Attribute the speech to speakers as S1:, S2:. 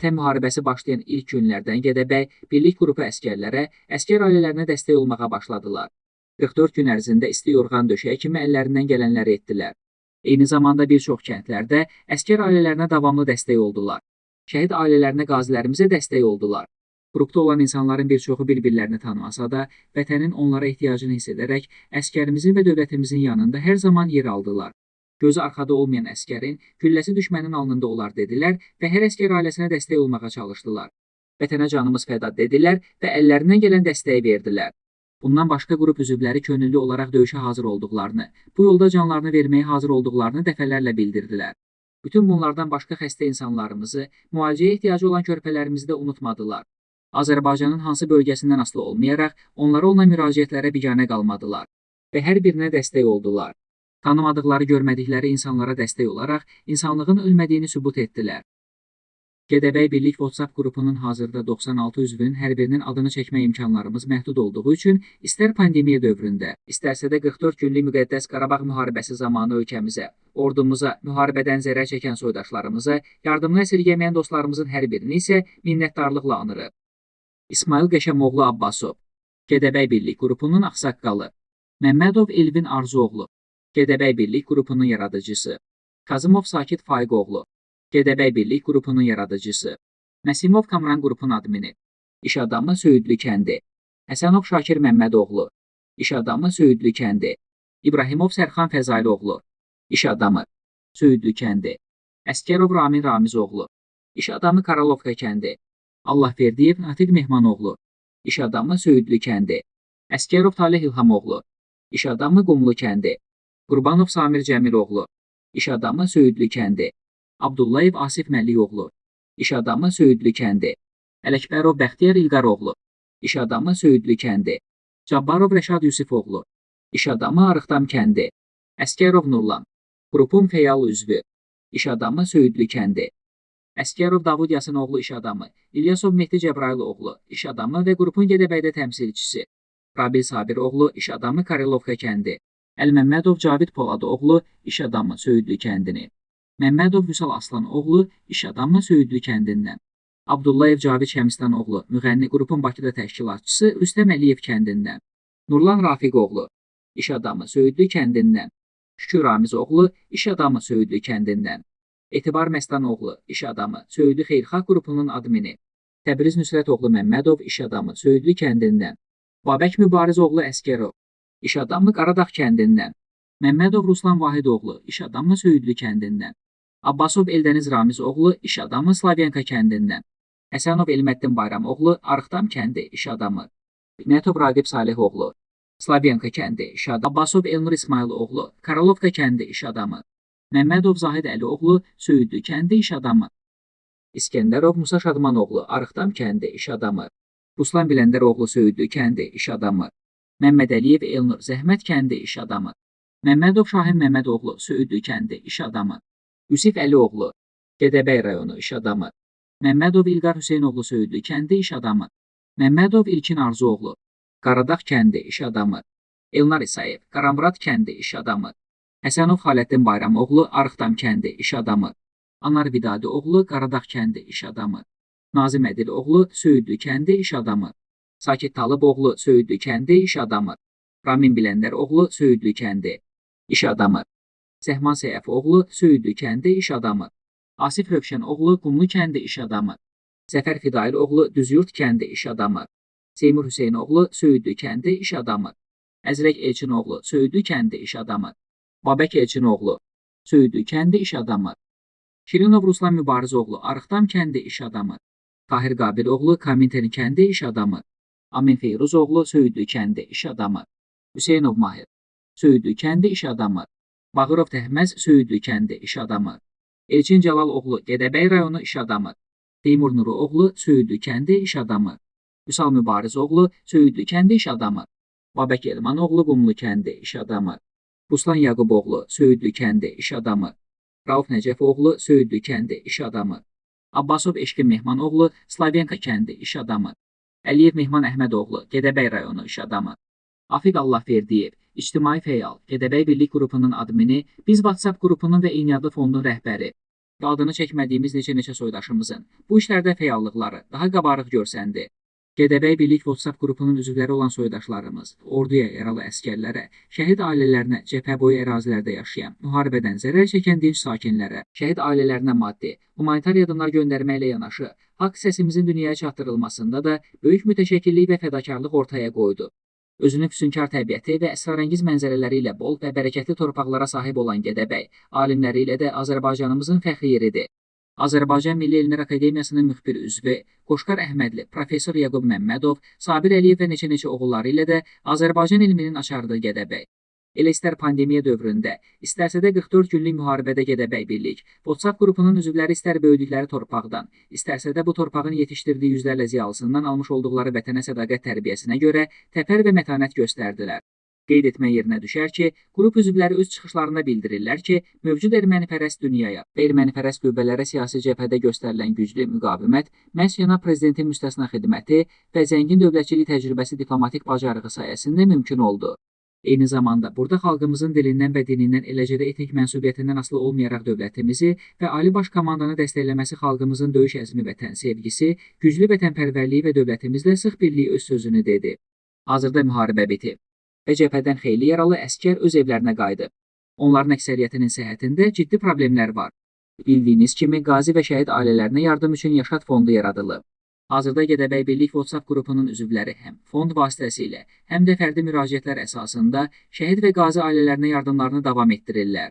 S1: Vətən müharibəsi başlayan ilk günlərdən Gədəbəy birlik qrupu əskərlərə, əskər ailələrinə dəstək olmağa başladılar. 44 gün ərzində isti yorğan döşəyə kimi əllərindən gələnləri etdilər. Eyni zamanda bir çox kəndlərdə əskər ailələrinə davamlı dəstək oldular. Şəhid ailələrinə qazilərimizə dəstək oldular. Qrupda olan insanların bir çoxu bir-birlərini tanımasa da, vətənin onlara ehtiyacını hiss edərək əskərimizin və dövlətimizin yanında hər zaman yer aldılar. Gözü arxada olmayan əskərin gülləsi düşmənin alnında olar dedilər və hər əskər ailəsinə dəstək olmağa çalışdılar. Vətənə canımız fəda dedilər və əllərindən gələn dəstəyi verdilər. Bundan başqa qrup üzvləri könüllü olaraq döyüşə hazır olduqlarını, bu yolda canlarını verməyə hazır olduqlarını dəfələrlə bildirdilər. Bütün bunlardan başqa xəstə insanlarımızı, müalicəyə ehtiyacı olan körpələrimizi də unutmadılar. Azərbaycanın hansı bölgəsindən asılı olmayaraq onlara olan müraciətlərə biganə qalmadılar və hər birinə dəstək oldular. Tanımadıqları, görmədikləri insanlara dəstək olaraq insanlığın ölmədiyini sübut etdilər. Gədəbəy Birlik WhatsApp qrupunun hazırda 96 üzvünün hər birinin adını çəkmə imkanlarımız məhdud olduğu üçün istər pandemiya dövründə, istərsə də 44 günlük müqəddəs Qarabağ müharibəsi zamanı ölkəmizə, ordumuza, müharibədən zərər çəkən soydaşlarımıza, yardımını əsirgəməyən dostlarımızın hər birini isə minnətdarlıqla anırıq. İsmail Qəşəmoğlu Abbasov, Gədəbəy Birlik qrupunun ağsaqqalı, Məmmədov Elvin Arzuoğlu, Gədəbəy Birlik qrupunun yaradıcısı, Kazımov Sakit Faiqoğlu, Gədəbəy Birlik qrupunun yaradıcısı, Məsimov Kamran qrupunun admini, İş adamı Söyüdlü kəndi, Həsənov Şakir Məmmədoğlu, İş adamı Söyüdlü kəndi, İbrahimov Sərxan Fəzailoğlu, İş adamı Söyüdlü kəndi, Əskərov Ramin Ramizoğlu, İş adamı Karalovka kəndi, Allahverdiyev Natiq Mehmanoğlu, İş adamı Söyüdlü kəndi, Əskərov Talih İlhamoğlu, İş adamı Qumlu kəndi, Qurbanov Samir Cəmiloğlu, İş adamı Söyüdlü kəndi, Abdullayev Asif Məliyoğlu, iş adamı Söyüdlü kəndi. Ələkbərov Bəxtiyar İlqaroğlu, iş adamı Söyüdlü kəndi. Cabbarov Rəşad Yusifoğlu, iş adamı Arıqdam kəndi. Əskərov Nurlan, qrupun fəal üzvü, iş adamı Söyüdlü kəndi. Əskərov Davud Yasinoğlu iş adamı, İlyasov Mehdi Cəbrayıloğlu, iş adamı və qrupun Gədəbəydə təmsilçisi. Rabil Sabiroğlu, iş adamı Karilovka kəndi. Əlməmmədov Cavid Poladoğlu, iş adamı Söyüdlü kəndini. Məmmədov Vüsal Aslanoğlu iş adamı Söyüdlü kəndindən. Abdullayev Cavid Şəmistanoğlu müğənni qrupun Bakıda təşkilatçısı Rüstəm Əliyev kəndindən. Nurlan Rafiqoğlu iş adamı Söyüdlü kəndindən. Şükür Ramizoğlu iş adamı Söyüdlü kəndindən. Etibar Məstanoğlu iş adamı Söyüdlü Xeyirxah qrupunun admini. Təbriz Nüsrətoğlu Məmmədov iş adamı Söyüdlü kəndindən. Babək Mübarizoğlu Əskərov iş adamı Qaradağ kəndindən. Məmmədov Ruslan Vahidoğlu iş adamı Söyüdlü kəndindən. Abbasov Eldəniz Ramiz oğlu iş adamı Slavyanka kəndindən. Həsənov Elməddin Bayramoğlu Arıqdam kəndi iş adamı. Binətov Raqib Salihoğlu Slavyanka kəndi iş adamı. Abbasov Elnur İsmailoğlu Karalovka kəndi iş adamı. Məmmədov Zahid Əlioğlu Söyüdlü kəndi iş adamı. İskəndərov Musa Şadmanoğlu Arıqdam kəndi iş adamı. Ruslan Biləndəroğlu Söyüdlü kəndi iş adamı. Məmməd Əliyev Elnur Zəhmət kəndi iş adamı. Məmmədov Şahin Məmmədoğlu Söyüdlü kəndi iş adamı. Yusif Əlioğlu, Gədəbəy rayonu iş adamı. Məmmədov İlqar Hüseynoğlu Söyüdlü kəndi iş adamı. Məmmədov İlkin Arzuoğlu, Qaradağ kəndi iş adamı. Elnar İsayev, Qaramurad kəndi iş adamı. Həsənov Xaləddin Bayramoğlu, Arıqdam kəndi iş adamı. Anar Vidadi oğlu, Qaradağ kəndi iş adamı. Nazim Ədil oğlu, Söyüdlü kəndi iş adamı. Sakit Talıb oğlu, Söyüdlü kəndi iş adamı. Ramin Biləndər oğlu, Söyüdlü kəndi iş adamı. Səhman Səyəf oğlu Söyüdlü kəndi iş adamı. Asif Rövşən oğlu Qumlu kəndi iş adamı. Zəfər Fidail oğlu Düzyurt kəndi iş adamı. Seymur Hüseyn oğlu Söyüdlü kəndi iş adamı. Əzrək Elçin oğlu Söyüdlü kəndi iş adamı. Babək Elçin oğlu Söyüdlü kəndi iş adamı. Şirinov Ruslan Mübariz oğlu Arıqdam kəndi iş adamı. Tahir Qabil oğlu Komintern kəndi iş adamı. Amin Feyruz oğlu Söyüdlü kəndi iş adamı. Hüseynov Mahir Söyüdlü kəndi iş adamı. Bağırov Təhməz Söyüdlü kəndi iş adamı. Elçin Cəlal oğlu Gədəbəy rayonu iş adamı. Teymur Nuru oğlu Söyüdlü kəndi iş adamı. Vüsal Mübariz oğlu Söyüdlü kəndi iş adamı. Babək Elman oğlu Qumlu kəndi iş adamı. Ruslan Yaqub oğlu Söyüdlü kəndi iş adamı. Rauf Nəcəf oğlu Söyüdlü kəndi iş adamı. Abbasov Eşqin Mehman oğlu Slavenka kəndi iş adamı. Əliyev Mehman Əhməd oğlu Gədəbəy rayonu iş adamı. Afiq Allahverdiyev İctimai fəal, Gədəbəy Birlik qrupunun admini, Biz WhatsApp qrupunun və Eyniadlı fondun rəhbəri. və adını çəkmədiyimiz neçə-neçə soydaşımızın bu işlərdə fəallıqları daha qabarıq görsəndi. Gədəbəy Birlik WhatsApp qrupunun üzvləri olan soydaşlarımız, orduya yaralı əskərlərə, şəhid ailələrinə, cəbhə boyu ərazilərdə yaşayan, müharibədən zərər çəkən dinc sakinlərə, şəhid ailələrinə maddi, humanitar yardımlar göndərməklə yanaşı, haqq səsimizin dünyaya çatdırılmasında da böyük mütəşəkkirlik və fədakarlıq ortaya qoydu. Özünün füsunkar təbiəti və əsrarəngiz mənzərələri ilə bol və bərəkətli torpaqlara sahib olan Gədəbəy, alimləri ilə də Azərbaycanımızın fəxri yeridir. Azərbaycan Milli Elmlər Akademiyasının müxbir üzvü Qoşqar Əhmədli, professor Yaqub Məmmədov, Sabir Əliyev və neçə-neçə oğulları ilə də Azərbaycan elminin açarıdır Gədəbəy. Elə istər pandemiya dövründə, istərsə də 44 günlük müharibədə Gədəbəy Birlik, WhatsApp qrupunun üzvləri istər böyüdükləri torpaqdan, istərsə də bu torpağın yetişdirdiyi yüzlərlə ziyalısından almış olduqları vətənə sədaqət tərbiyəsinə görə təpər və mətanət göstərdilər. Qeyd etmək yerinə düşər ki, qrup üzvləri öz çıxışlarında bildirirlər ki, mövcud ermənipərəst dünyaya və ermənipərəst qüvvələrə siyasi cəbhədə göstərilən güclü müqavimət məhz cənab prezidentin müstəsna xidməti və zəngin dövlətçilik təcrübəsi diplomatik bacarığı sayəsində mümkün oldu. Eyni zamanda burada xalqımızın dilindən və dinindən eləcə də etnik mənsubiyyətindən asılı olmayaraq dövlətimizi və Ali Baş Komandanı dəstəkləməsi xalqımızın döyüş əzmi vətən sevgisi, güclü vətənpərvərliyi və dövlətimizlə sıx birliyi öz sözünü dedi. Hazırda müharibə bitib və cəbhədən xeyli yaralı əskər öz evlərinə qayıdıb. Onların əksəriyyətinin səhhətində ciddi problemlər var. Bildiyiniz kimi qazi və şəhid ailələrinə yardım üçün Yaşad fondu yaradılıb. Hazırda Gədəbəy Birlik WhatsApp qrupunun üzvləri həm fond vasitəsilə, həm də fərdi müraciətlər əsasında şəhid və qazi ailələrinə yardımlarını davam etdirirlər.